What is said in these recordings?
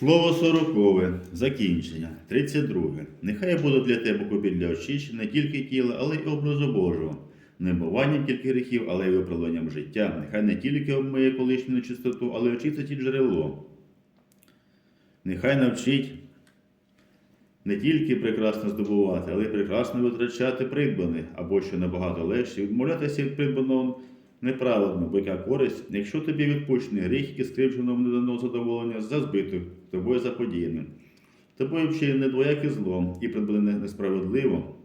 Слово сорокове, закінчення, 32. Нехай буде для тебе купіль для очищення не тільки тіла, але й образу Божого, не буванням тільки гріхів, але й виправленням життя. Нехай не тільки обмиє колишню нечистоту, але й очистить і джерело. Нехай навчить не тільки прекрасно здобувати, але й прекрасно витрачати придбане, або що набагато легше, відмовлятися від придбаного неправедно, бо яка користь, якщо тобі відпущений гріх і скривдженого не дано задоволення за збитих, тобою заподіяним. Тобою вчинене двояке зло і придбане несправедливо,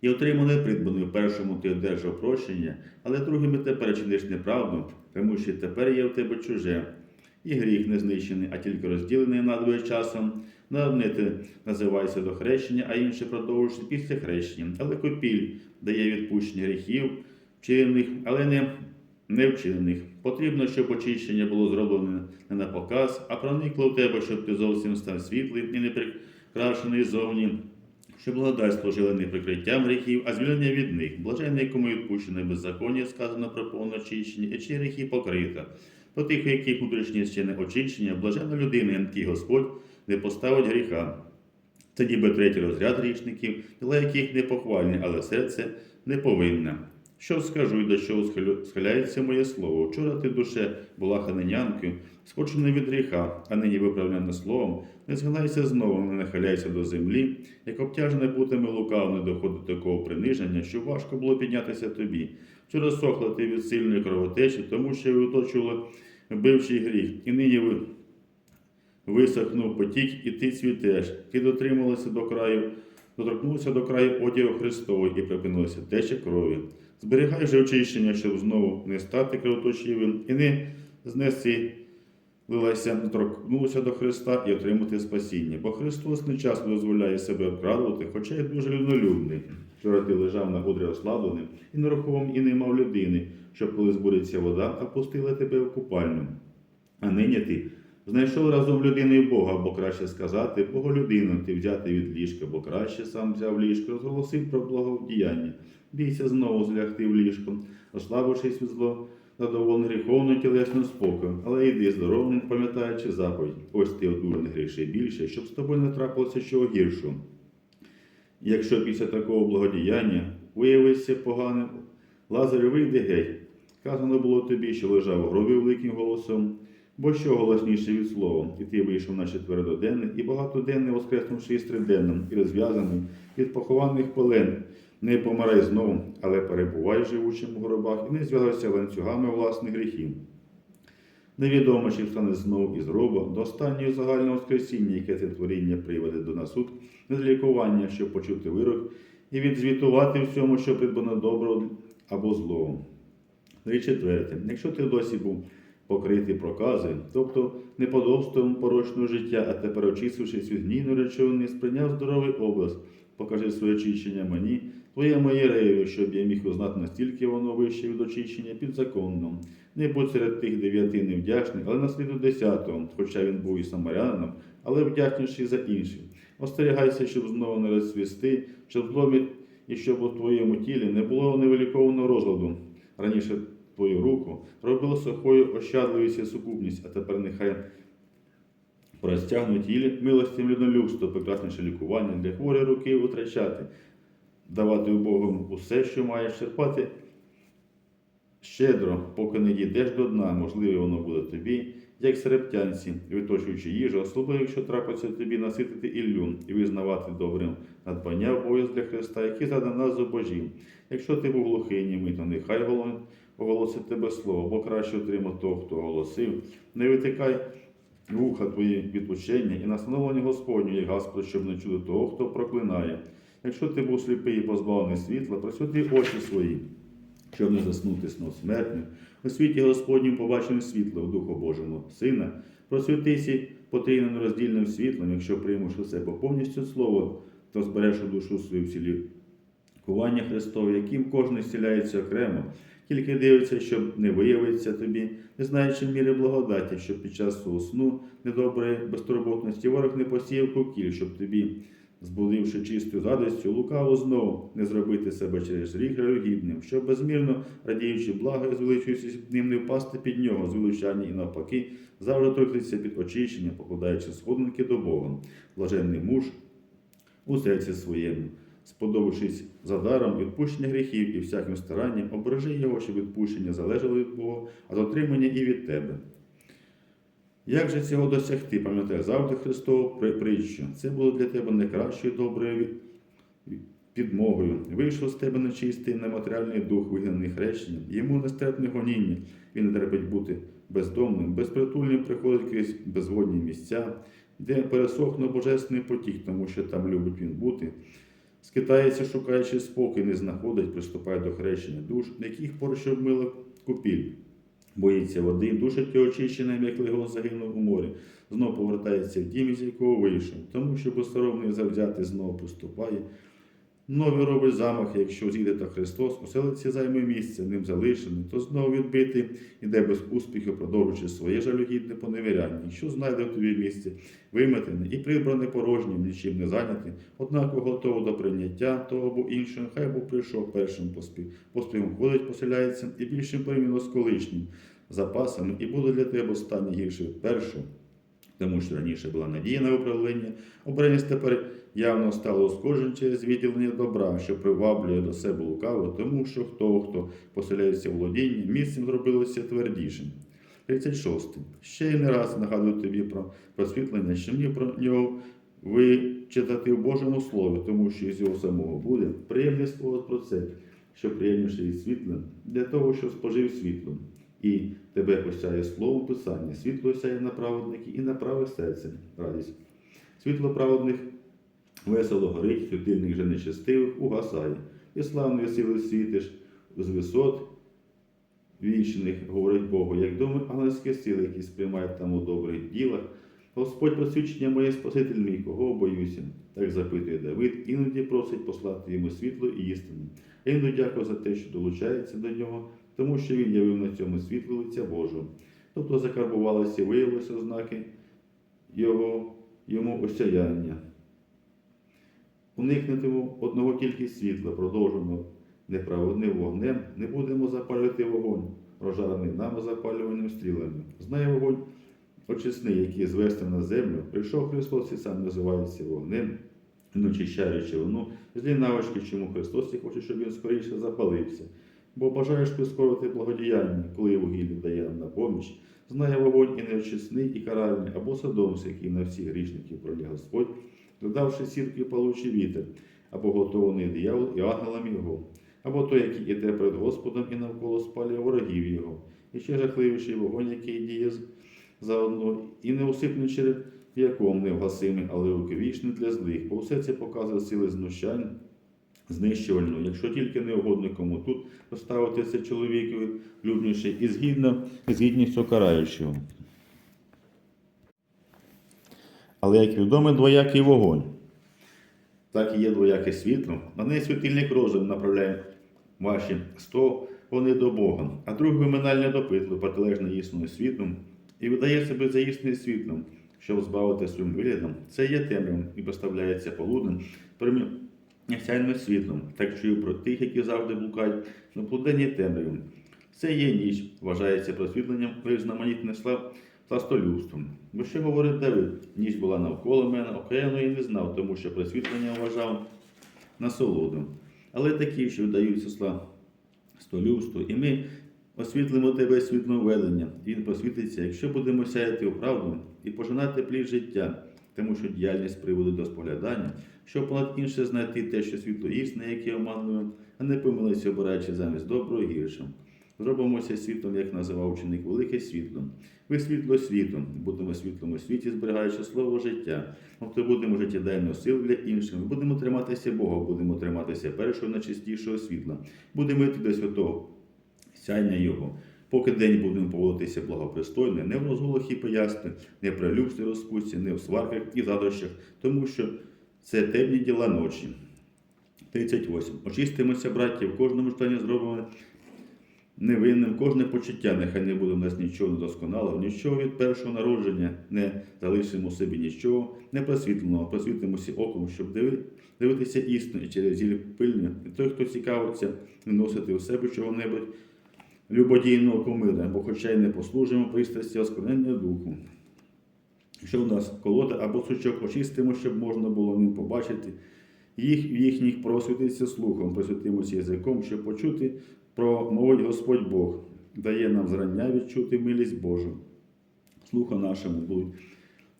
і отримане придбане в першому ти одержав прощення, але другими тепер чиниш неправду, тому що тепер є в тебе чуже. І гріх не знищений, а тільки розділений надвоє часом. На одне ти називається до хрещення, а інше продовжується після хрещення. Але копіль дає відпущення гріхів, вчинених, але не, невчинних. Потрібно, щоб очищення було зроблено не на показ, а проникло в тебе, щоб ти зовсім став світлим і не прикрашений зовні. Щоб благодать служила не прикриттям гріхів, а звільнення від них. Блаженний, якому відпущене беззаконня, сказано про повне очищення, і чи гріхи покрита. По тих, у яких внутрішнє ще не очищення, блажена людина, який Господь не поставить гріха. Це ніби третій розряд грішників, діла яких не похвальні, але серце не повинне. Що скажу і до чого схиляється моє слово? Вчора ти душе була ханенянкою, скочена від гріха, а нині виправляна словом, не згинайся знову, не нахиляйся до землі, як обтяжене путами лукав не доходить до такого приниження, що важко було піднятися тобі. Вчора сохла ти від сильної кровотечі, тому що ви оточували вбивчий гріх, і нині ви висохнув потік, і ти цвітеш. Ти дотрималася до краю, доторкнувся до краю одягу Христового і припинилася теча крові. Зберігай очищення, щоб знову не стати кровоточивим і не знесилилася, доторкнулася до Христа і отримати спасіння. Бо Христос не часто дозволяє себе обкрадувати, хоча й дуже люднолюбний. Вчора ти лежав на одрі ослабленим і нерухомим і не мав людини, щоб коли збудеться вода, опустила тебе в купальню. А нині ти знайшов разом людиною Бога, або краще сказати, Боголюдину ти взяти від ліжка, бо краще сам взяв ліжко, розголосив про благодіяння. Бійся знову злягти в ліжко, ослабившись від зло, задоволений гріховною тілесним спокою, але йди здоровим, пам'ятаючи заповідь. Ось ти одурений гріши більше, щоб з тобою не трапилося чого гіршого. Якщо після такого благодіяння виявишся поганим, Лазарю вийде геть. Сказано було тобі, що лежав у гробі великим голосом, бо що голосніше від слова, і ти вийшов на четвероденний і багатоденний, воскреснувши із триденним, і розв'язаний від похованих полен. Не помирай знову, але перебувай живучим у гробах і не зв'язуйся ланцюгами власних гріхів. Невідомо, чи встане знову із гроба до останнього загального воскресіння, яке це творіння приведе до нас суд, не для лікування, щоб почути вирок, і відзвітувати всьому, що придбано добро або зло. І четверте, якщо ти досі був покритий прокази, тобто неподобством порочного життя, а тепер очистившись від гнійної речовини, сприйняв здоровий образ, покажи своє очищення мені, твоєму єрею, щоб я міг узнати, настільки воно вище від очищення підзаконно. Не будь серед тих дев'яти невдячних, але насліду десятого, хоча він був і самарянином, але вдячніший за інших. Остерігайся, щоб знову не розцвісти, щоб зломить і щоб у твоєму тілі не було невилікованого розладу. Раніше твою руку робила сухою ощадливість і сукупність, а тепер нехай простягнуть тілі милостям людолюбство, прекрасніше лікування для хворої руки витрачати, давати Богу усе, що маєш черпати щедро, поки не дійдеш до дна, можливо, воно буде тобі, як серептянці, виточуючи їжу, особливо, якщо трапиться тобі наситити іллю і визнавати добрим надбання обов'язок для Христа, який задав нас зубожів. Якщо ти був глухий, німий, то нехай голо- оголосить тебе слово, бо краще отримав того, хто оголосив. Не витикай вуха твої від учення і настановлення Господню, як Господь, щоб не чути того, хто проклинає. Якщо ти був сліпий і позбавлений світла, просвіти очі свої, щоб не заснути снов смертним. У світі Господнім побачимо світло в Духу Божому Сина, просвітися потрійним нероздільним світлом, якщо приймеш у себе повністю слово, то збереш у душу свою в цілі кування Христове, яким кожен зціляється окремо, тільки дивиться, щоб не виявиться тобі, не знаючи міри благодаті, щоб під час свого сну недоброї безтурботності ворог не посіяв кукіль, щоб тобі збудивши чистою задістю, лукаво знову не зробити себе через гріх жалюгідним, щоб безмірно радіючи благо і звеличуючись ним не впасти під нього, звеличання і навпаки, завжди торкнутися під очищення, покладаючи сходинки до Бога. Блаженний муж у серці своєму, сподобавшись за даром відпущення гріхів і всяким старанням, обережи його, щоб відпущення залежало від Бога, а дотримання і від тебе. Як же цього досягти? Пам'ятай завжди Христову притчу. Це було для тебе найкращою доброю підмогою. Вийшов з тебе нечистий нематеріальний дух, вигнаний хрещенням, йому нестерпне гоніння. Він не терпить бути бездомним, безпритульним приходить крізь безводні місця, де пересохне божественний потік, тому що там любить він бути. Скитається, шукаючи спокій, не знаходить, приступає до хрещення душ, яких поруч обмила купіль. Боїться води, душить і очищеним, як легон загинув у морі. Знов повертається в дім, з якого вийшов, тому що безсоромний завзяти знов приступає. Новий робить замах, якщо зійде та Христос, оселиться займе місце, ним залишений, то знову відбитий, іде без успіху, продовжуючи своє жалюгідне поневіряння. Якщо знайде в тобі місце, виметене і прибране порожнім, нічим не зайняте, однако готово до прийняття того або іншого, хай Бог прийшов першим поспіх. Поспіхом ходить, поселяється і більшим порівняно з колишнім запасами, і буде для тебе останнє гірше першого. Тому що раніше була надія на виправлення, обраність тепер явно стало ускоржен через відділення добра, що приваблює до себе лукаво, тому що хто хто поселяється в володінні, місцем зробилося твердішим. 36. Ще й не раз нагадую тобі про просвітлення, що мені про нього вичитати в Божому Слові, тому що із його самого буде приємний спогад про це, що приємніше від світла, для того, що спожив світло. І тебе осяє слово Писання, світло осяє на праведників і на праве серце радість. Світло праведних весело горить, світильник же нечестивих угасає. І славної сили світиш з висот вічних, говорить Богу, як думи ангельські сили, які сприймають там у добрих ділах. Господь посвідчення моє Спаситель мій, кого боюся. Так запитує Давид, іноді просить послати йому світло і істину. Я дякую за те, що долучається до нього, тому що він явив на цьому світло лиця Божого. Тобто закарбувалися і виявилися ознаки його, йому осяяння. Уникнутиму одного тільки світла, продовженого неправедним вогнем, не будемо запалювати вогонь, рожарений нами запалюваним стрілами. Знає вогонь очисний, який звести на землю, прийшов Христос і сам називається вогнем, він очищає речовину, злі навички, чому Христос і хоче, щоб він скоріше запалився. Бо бажаєш прискорити благодіяння, коли вугілля дає на поміч, знає вогонь і неочисний, і каральний, або садомся, який на всіх грішників пролє Господь, додавши сірки палучий вітер, або готований диявол і ангелам його, або той, який іде перед Господом і навколо спалює ворогів його, і ще жахливіший вогонь, який діє заодно, і неусипний черв'яком невгасимий, але вічний для злих, бо все це показує сили знущань, знищувально, якщо тільки не угодно кому тут поставитися чоловікові людніше і згідно з гідністю караючого. Але як відомо, двоякий вогонь, так і є двояке світло. На неї світильник розум направляє ваші сто вони до Бога, а другий виминальне допитло, протилежне існує світлом, і видає себе за істинним світлом, щоб збавити своїм виглядом. Це є темрявом і поставляється полуднем, промінцяйним світлом. Так чую про тих, які завжди блукають на полуденній темряві. Це є ніч, вважається просвітленням різноманітних слав сластолюбством. Бо що говорить Давид? Ніч була навколо мене, океану я не знав, тому що просвітлення вважав насолоду. Але такі, що вдаються слав столюбству, і ми освітлимо тебе світлом ведення, він просвітиться, якщо будемо сяяти у правду і пожинати плід життя, тому що діяльність приводить до споглядання, щоб понад інше знайти те, що світло істне, яке оманливе, а не помилися, обираючи замість доброго гіршим. Зробимося світлом, як називав ученик, велике світло. Ви світло світом, будемо світлом у світі, зберігаючи слово життя. Тобто будемо життєдайною сил для інших. Будемо триматися Бога, будемо триматися першого найчистішого світла. Будемо йти до святого сяйня Його. Поки день будемо поводитися благопристойно, не в розгулах і поясни, не при люксі розпусті, не в сварках і задрощах, тому що це темні діла ночі. 38. Очистимося, браття, в кожному стані зробимо невинним, кожне почуття, нехай не буде в нас нічого недосконалого, нічого від першого народження, не залишимо собі нічого, не просвітленого, просвітимося оком, щоб диви- дивитися істину і через зіль пильне. І той, хто цікавиться, виносити у себе чого-небудь любодійного кумира, бо хоча й не послужимо пристрасті осквернення духу. Що в нас колода або сучок очистимо, щоб можна було ним побачити, їх їхніх просвітиться слухом, просвітимося язиком, щоб почути про мовить Господь Бог, дає нам зрання відчути милість Божу. Слуха нашому будуть,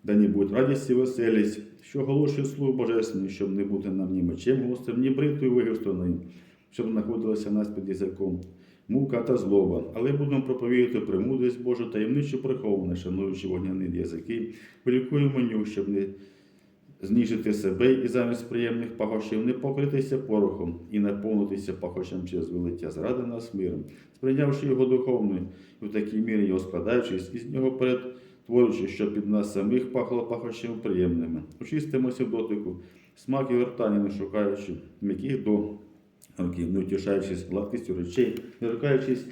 дані будуть радість і веселість, що оголошує слух Божественний, щоб не бути нам ні мечем гострим, ні бритою вигостраною, щоб знаходилася нас під язиком. Мука та злоба, але будемо проповідати премудрість Божу таємничу приховане, шануючи вогняні язики, вилікуємо нюх, щоб не зніжити себе і замість приємних пахощів не покритися порохом і наповнитися пахощем через велиття зради нас миром, сприйнявши його духовною, і в такій мірі його складаючись, із нього перетворюючи, щоб під нас самих пахло пахощами приємними. Очистимося в дотику, смак і гортані, не шукаючи м'яких до років, не втішаючись легкістю речей, не рукаючись,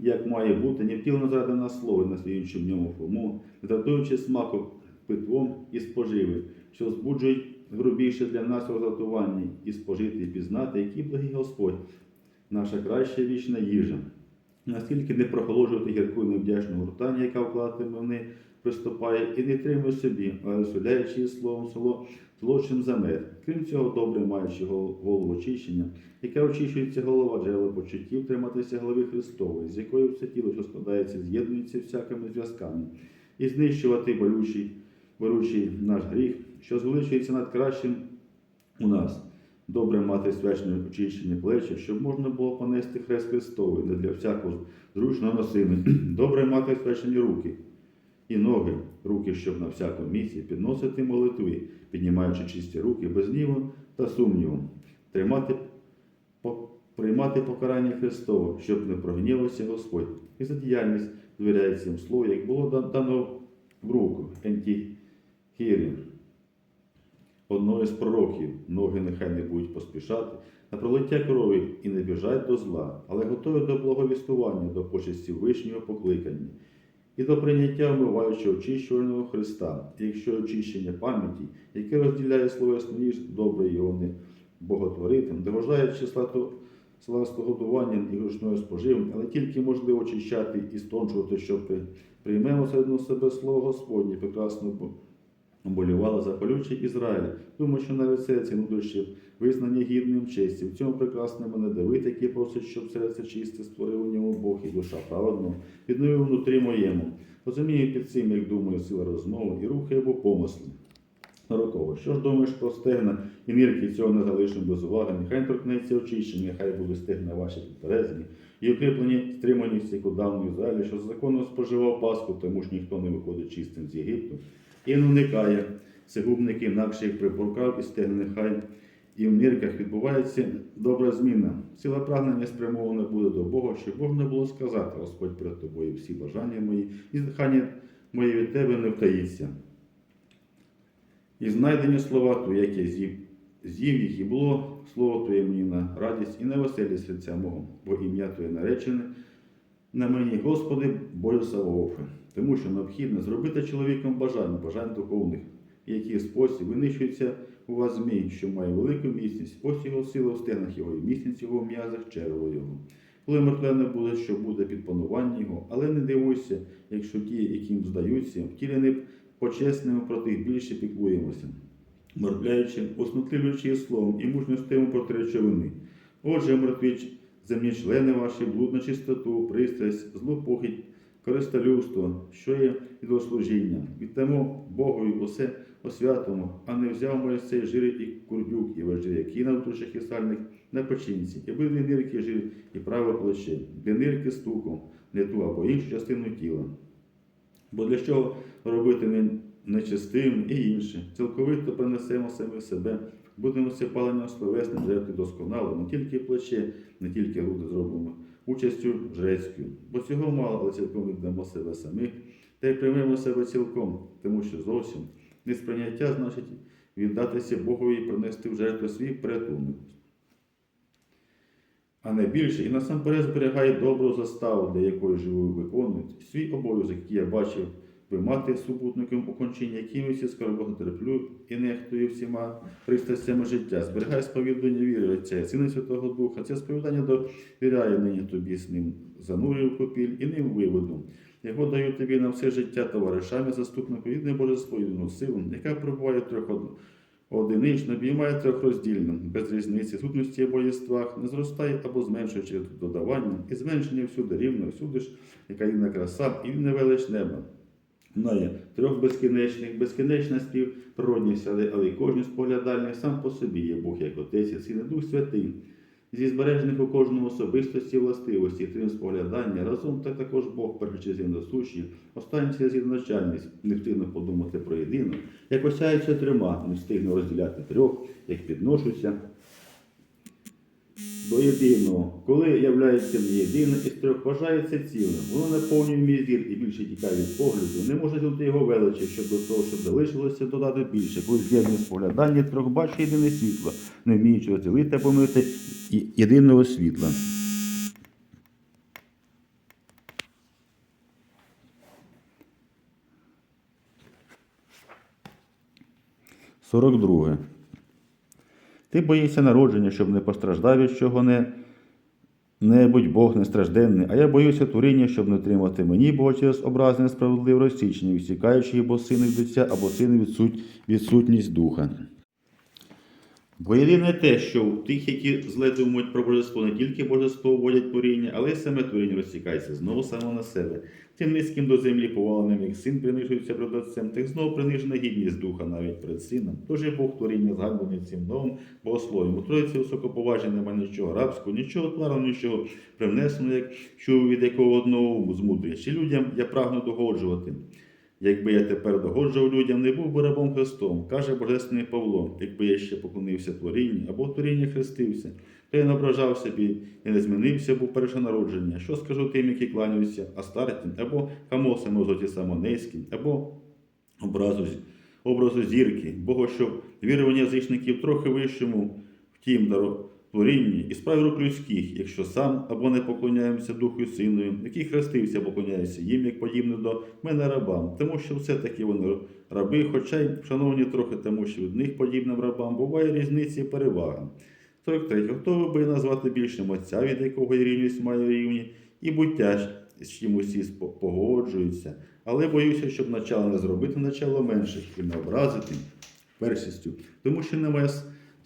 як має бути, ні втілено заради нас слово, наслідуючи в ньому форму, не дратуючи смаку питвом і споживи, що збуджують грубіше для нас розготування і спожити, і пізнати, який благий Господь, наша краща вічна їжа. Наскільки не прохолоджувати гірку і невдячну гуртання, яка вкладатиме в приступає, і не тримує собі, але суляючи словом село злочин за мед. Крім цього, добре маючи голову очищення, яка очищується голова джерела почуттів, триматися голови Христової, з якою все тіло, що складається, з'єднується всякими зв'язками, і знищувати болючий, болючий наш гріх, що звеличується над кращим у нас. Добре мати свячне очищення плечі, щоб можна було понести хрест Христовий, не для всякого зручно носими. Добре мати свячені руки і ноги, руки, щоб на всякому місці підносити молитви, піднімаючи чисті руки без гніву та сумніву, тримати, по- приймати покарання Христове, щоб не прогнівався Господь. І за діяльність довіряється їм слово, як було дано в руку Ентіхірі, одного з пророків, ноги нехай не будуть поспішати, на пролиття крові і не біжать до зла, але готові до благовістування, до почесті вишнього покликання і до прийняття вмиваючого очищувального Христа, якщо очищення пам'яті, яке розділяє словесну ніж, добре його не боготворитим, доважає числа то славстогодуванням і грушною споживом, але тільки можливо очищати і стончувати, що при, приймемо серед себе слово Господнє, прекрасно бо- Оболівала за колючий Ізраїль, думаю, що навіть серце нутрощів визнання гідним честі. В цьому прекрасному не Давид, який просить, щоб серце чисте створив у ньому Бог і душа праведно, відновив внутрі моєму. Розумію під цим, як думаю, сила розмови і рухи або помисли. Роково, що ж думаєш про стегна? І нирки цього не залишимо без уваги, нехай торкнеться очищення, нехай будуть стегна ваші підперезані, і укріплені стримані всіх у давньому Ізраїлі, що законно споживав Пасху, тому ж ніхто не виходить чистим з Єгипту, і уникає сегубники інакших припоркав і стегна нехай, і в нирках відбувається добра зміна. Сила прагнення спрямована буде до Бога, щоб можна було сказати, Господь перед тобою всі бажання мої, і зітхання моє від тебе не втаїться. І знайдені слова Твої, як я з'їв, з'їв їх, і було слово Твоє мені на радість і на веселість лиця мого, бо ім'я Твоє наречене на мені, Господи, Боже Савоофе. Тому що необхідно зробити чоловіком бажань, бажань духовних, в який спосіб винищується у вас змій, що має велику міцність, ось його сила в стенах його, і міцність його в м'язах черево його. Коли мертве буде, що буде під панування його, але не дивуйся, якщо ті, яким здаються, втілені почесними про тих більше піклуємося, мертвляючи, осмутливлюючи словом і мужностину проти речовини. Отже, мертві земні члени ваші, блуд на чистоту, пристрасть, злу похідь, користолюбство, що є ідослужіння. Віддамо Богові усе освятому, а не взяв Моїсей жири і курдюк, і вежі, які на душах і сальних на печінці, і обидві нирки жир, і праве плече, для нирки стуком, не ту або іншу частину тіла. Бо для чого робити не- нечистим і інше? Цілковито принесемо самих себе, будемо палення словесним жертви досконало, не тільки плече, не тільки груди зробимо участю жрецькою. Бо цього мало, але цілком віддамо себе самих, та й приймемо себе цілком, тому що зовсім несприйняття значить віддатися Богові і принести в жертву свій порятунок. а не більше, і насамперед зберігає добру заставу, для якої живу виконують свій обов'язок, який я бачив би мати супутником окончення, яким всі скорботно терплю і нехтую всіма пристрастями життя. Зберігай сповідання віри Отця, Сина Святого Духа. Це сповідання довіряє нині тобі з ним занурюю в копіль і ним виведу. Його даю тобі на все життя товаришами, заступнику і небожественну силу, яка перебуває трьох од- одинично, обіймає трьохроздільно, без різниці, сутності або єствах, не зростає або зменшує додавання, і зменшення всюди рівно, всюди ж, яка рівна краса, і він не велич неба. Знає трьох безкінечних, безкінечна співприродність, але, але й кожен споглядальний сам по собі є Бог як Отець, і Син і Дух Святий. Зі збережених у кожному особистості властивості, трим споглядання, разом та також Бог першочезів на суші, останній через єдначальність, не встигну подумати про єдину, як осяються трьома, не встигну розділяти трьох, як підношуся до єдиного. Коли являється не єдине із трьох, вважається цілим. Воно наповнює мій зір і більше тікає від погляду. Не може зути його величі, щоб до того, щоб залишилося додати більше. Коли з'єднане споглядання трьох бачу єдине світло, не вміючи оцілити або мити і- єдиного світла. Сорок друге. Ти боїшся народження, щоб не постраждав від чого не, не будь Бог нестражденний, а я боюся творіння, щоб не тримати мені, Бога через образи несправедливо розсічення, відсікаючи або сини від дитя, або сини відсутність духа. Бо єдине те, що у тих, які зле думають про божество, не тільки божество вводять творіння, але й саме творіння розтікається знову само на себе. Тим низьким до землі поваленим, як син принижується перед отцем, тих знову принижена гідність духа навіть перед сином. Тож є Бог творіння згадуваний цим новим богослов'ям. У Троїці високоповажні немає нічого рабського, нічого тварного, нічого привнесеного, як чув від якого одного з мудрих. Чи людям я прагну догоджувати. Якби я тепер догоджував людям, не був би рабом Христом, каже Божественний Павло, якби я ще поклонився творінню або творіння хрестився, то я не ображав собі і не змінився був першонародження. Що скажу тим, які кланяються Астартін, або Хамосам Озоті Самонейським, або образу, образу зірки, Бого, що вірування язичників трохи вищому, втім, даро творінні і справі рук людських, якщо сам або не поклоняємося Духу і Синою, який хрестився, поклоняється їм, як подібне до мене рабам, тому що все-таки вони раби, хоча й шановні трохи, тому що від них подібним рабам буває різниця і перевага. 43. Хто би назвати більшим отця, від якого рівність має рівні, і буття, ж, з чим усі погоджуються, але боюся, щоб начало не зробити начало менших і не образити першістю, тому що немає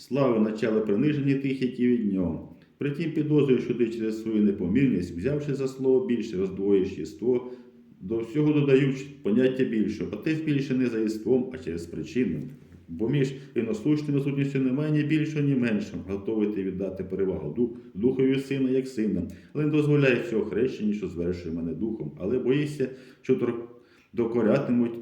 слави начала приниження тих, які від нього. Притім підозрюю, що ти через свою непомірність, взявши за слово більше, роздвоїш єство, до всього додаючи поняття більше. Отець більше не за єством, а через причину. Бо між рівнослушними сутністю немає ні більшого, ні меншого, готовий ти віддати перевагу дух, духові сина, як сина, але не дозволяє цього хрещення, що звершує мене духом, але боїшся, що докорятимуть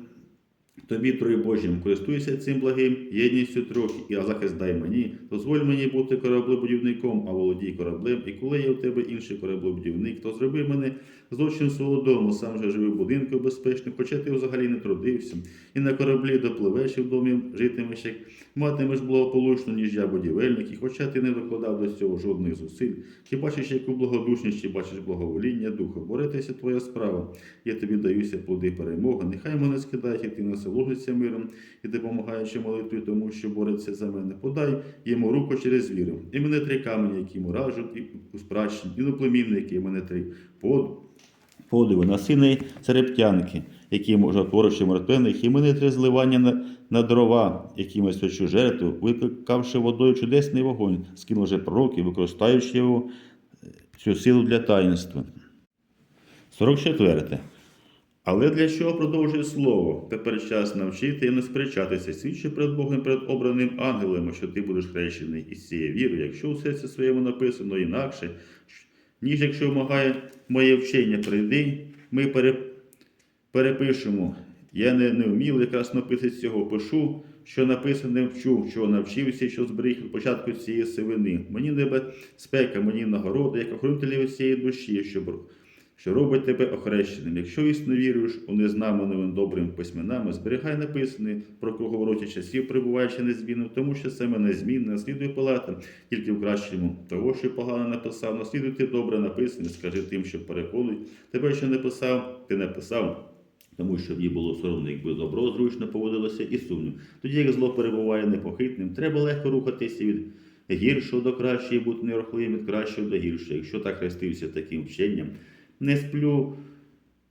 Тобі, Троєбожім, користуйся цим благим єдністю трохи, і а захист дай мені. Дозволь мені бути кораблебудівником, а володій кораблем, і коли є у тебе інший кораблебудівник, то зроби мене злочин свого дому, сам же живи в будинку безпечним, хоча ти взагалі не трудився, і на кораблі допливеш і в домі житимеш, як матимеш благополучно, ніж я будівельник, і хоча ти не докладав до цього жодних зусиль, чи бачиш, яку благодушність, чи бачиш благовоління духа, боритися твоя справа. Я тобі даюся плоди перемоги. Нехай мене скидають, і ти насолоджуєшся миром і допомагаючи молитві тому, що бореться за мене. Подай йому руку через віру. І мене три камені, які йому ражуть, і спрачні, і наплемінники, і мене три под, подиви на сини церептянки, які можотворивши мертвених, і мене три зливання на, на дрова, якими свячу жертву, викликавши водою чудесний вогонь, скинувши пророків, використаючи його е, цю силу для таїнства. 44. Але для чого продовжує слово? Тепер час навчити і не сперечатися, свідчи перед Богом, перед обраним ангелем, що ти будеш хрещений із цієї віри, якщо у серці своєму написано інакше, ніж якщо вимагає моє вчення, прийди, ми перепишемо. Я не, не вмів якраз написати цього, пишу, що написане вчу, що навчився, що зберіг від початку цієї сивини. Мені небезпека, мені нагорода, як охоронителі цієї душі, щоб що робить тебе охрещеним. Якщо існо віруєш у незнаменими добрими письменами, зберігай написане про круговороті часів, перебуваючи незмінно, тому що саме незмінне наслідує палати тільки в кращому. Того, що погано написав, наслідуйте добре написане, скажи тим, що переконують. Тебе, що не писав, ти написав. Тому що їй було соромно, якби добро зручно поводилося і сумнів. Тоді як зло перебуває непохитним, треба легко рухатися від гіршого до кращого і бути нерухливим від кращого до гіршого. Якщо так хрестився таким вченням, не сплю,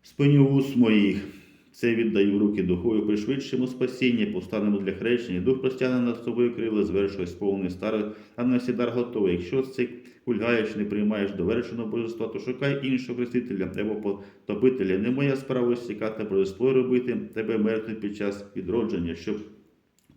спиню вуст моїх. Це віддаю в руки духою, пришвидшимо спасіння, повстанемо для хрещення. Дух простягне над собою крила, звершує сповнений старий, а на сідар готовий. Якщо це кульгаєш, не приймаєш довершеного божества, то шукай іншого хрестителя або потопителя. Не моя справа стікати божество робити тебе мертвим під час відродження, щоб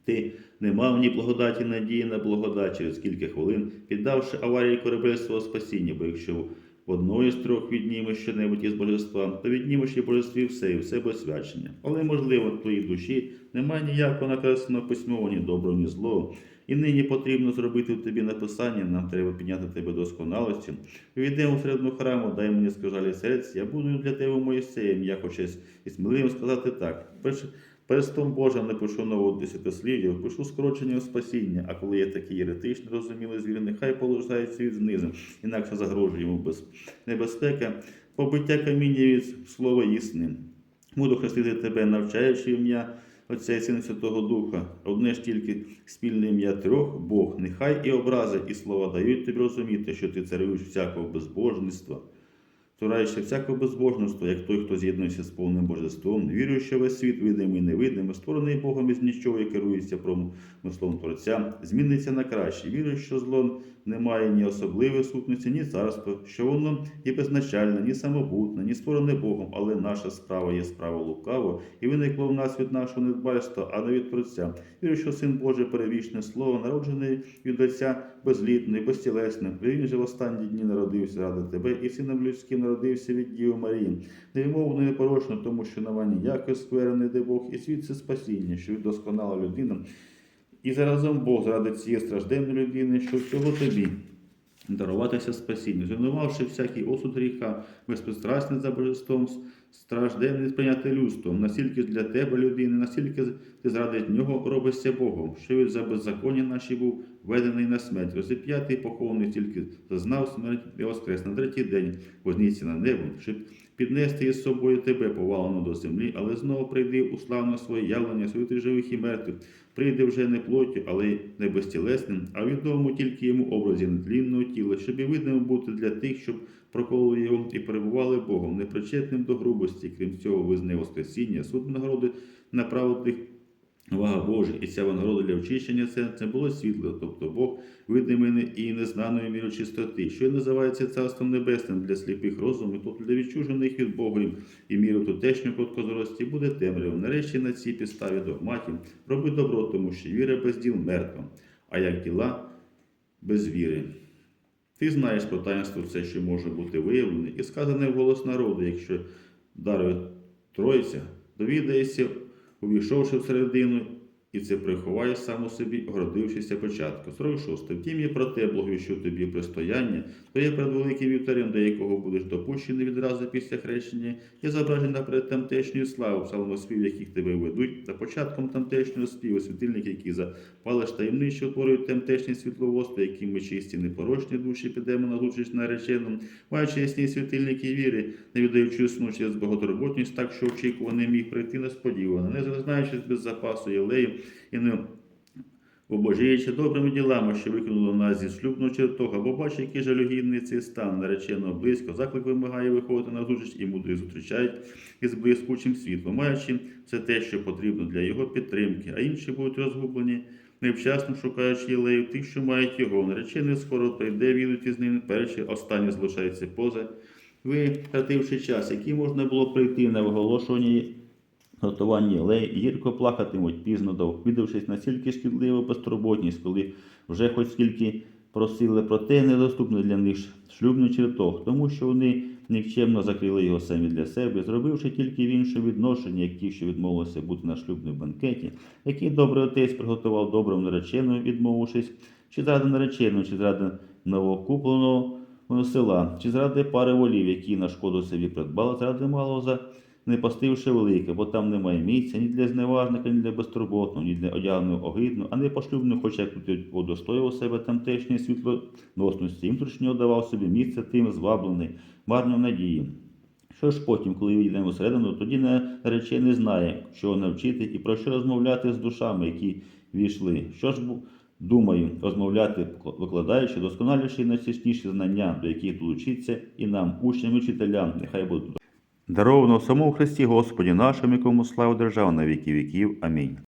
ти не мав ні благодаті, надії на благодать через кілька хвилин, піддавши аварії корабель свого спасіння, бо якщо одної з трьох віднімеш щонебудь із божества, то віднімеш і божестві все, і все без свячення. Але, можливо, в твоїй душі немає ніякого накресленого письмового, ні доброго, ні злого. І нині потрібно зробити в тобі написання, нам треба підняти тебе досконалості. Увійдемо всередину храму, дай мені скажалі серце, я буду для тебе Моїсеєм, я хочу і сміливо сказати так. Перстом Божим напишу нову десятослів'я, впишу скорочення спасіння, а коли є такі єретичні, розуміли звіри, нехай полужаються від знизу, інакше загрожує йому без... небезпека, побиття каміння від слова істини. Буду хрестити тебе, навчаючи ім'я Отця і Сина Святого Духа, одне ж тільки спільне ім'я трьох, Бог, нехай і образи, і слова дають тобі розуміти, що ти царюєш всякого безбожництва. Цураючи всякого безбожництва, як той, хто з'єднується з повним божеством, вірую, що весь світ, видимий і невидимий, створений Богом із нічого і керується промислом Творця, зміниться на краще. Вірую, що зло немає ні особливої сутності, ні царства, що воно є безначальне, ні самобутне, ні створене Богом, але наша справа є справа лукаво, і виникло в нас від нашого недбальства, а не від Творця. Вірю, що Син Божий перевічне слово, народжений від Отця безлітний, безтілесний, він же в останні дні народився ради тебе, і сином людським народився від Діви Марії. Невимовно і непорочно, тому що нема ніякої сквери не де Бог, і світ спасіння, що від досконала людина. І заразом Бог заради цієї стражденної людини, що всього тобі даруватися спасінню, зруйнувавши всякий осуд гріха, безпристрасний за божеством, стражденний сприйняти людством, настільки для тебе, людини, настільки ти заради нього робишся Богом, що він за беззаконня наші був введений на смерть, розіп'ятий, похований, тільки зазнав смерть і воскрес. На третій день, возніться на небо, щоб піднести із собою тебе, повалену до землі, але знову прийди у славне своє явлення, святих живих і мертвих, прийде вже не плоттю, але не безтілесним, а відомому тільки йому образі нетлінного тіла, щоб і видним бути для тих, щоб прокололи його і перебували Богом, непричетним до грубості, крім цього, визнає Воскресіння, суд нагороди направити Вага Божа, і ця винагорода для очищення це, було світло, тобто Бог видимий і незнаної міру чистоти, що називається Царством Небесним для сліпих розумів, тобто для відчужених від Бога і міру тутешнього короткозорості буде темрява. Нарешті на цій підставі догматів роби добро, тому що віра без діл мертва, а як діла без віри. Ти знаєш про таїнство все, що може бути виявлене, і сказане в голос народу, якщо дарує Тройця, довідаєшся увійшовши всередину, і це приховає сам у собі, огородившися початку. 46. Втім, є про те, благовіщу тобі пристояння, то є перед великим вівтарем, до якого будеш допущений відразу після хрещення, є зображена перед тамтешньою славою, псалмоспів, яких тебе ведуть, та початком тамтешнього співу, світильник, які запалиш таємниче утворюють тамтешні світловодства, які ми чисті, непорочні душі підемо на зустріч нареченому, маючи ясні світильники віри, не віддаючи сну через багатороботність, так що очікуваний міг прийти несподівано, не знаючись без запасу єлею, і не обожіючи добрими ділами, що викинуло нас зі шлюбного чертога, бо бачить, який жалюгідний цей стан, нареченого близько, заклик вимагає виходити на зустріч, і мудрі зустрічають із блискучим світлом, маючи все те, що потрібно для його підтримки, а інші будуть розгублені. Невчасно шукаючи єлею тих, що мають його, наречений скоро прийде, відуть із ним, перші останні залишаються поза. Ви, втративши час, який можна було прийти на виголошування готуванні єлей, гірко плакатимуть пізно довідавшись настільки шкідливу безтурботність, коли вже хоч скільки просили, проте недоступно для них шлюбний чертог, тому що вони нікчемно закрили його самі для себе, зробивши тільки в інше відношення, як ті, що відмовилися бути на шлюбному банкеті, який добрий отець приготував доброму нареченою, відмовившись, чи заради нареченого, чи заради новокупленого села, чи заради пари волів, які на шкоду собі придбали, заради малого за не постивши велике, бо там немає місця ні для зневажника, ні для безтурботного, ні для одягненого огидного, а не пошлюбного, хоча як тут удостоював себе тамтешньої світлоносності, їм зручно давав собі місце тим зваблений, марно надії. Що ж потім, коли війдемо всередину, тоді наречений не знає, чого навчити і про що розмовляти з душами, які війшли. Що ж думаю, розмовляти, викладаючи досконаліші і найсвячніші знання, до яких долучиться і нам, учням і вчителям, нехай будуть. Даровано в самому Христі Господі нашому, якому слава держава на віки віків. Амінь.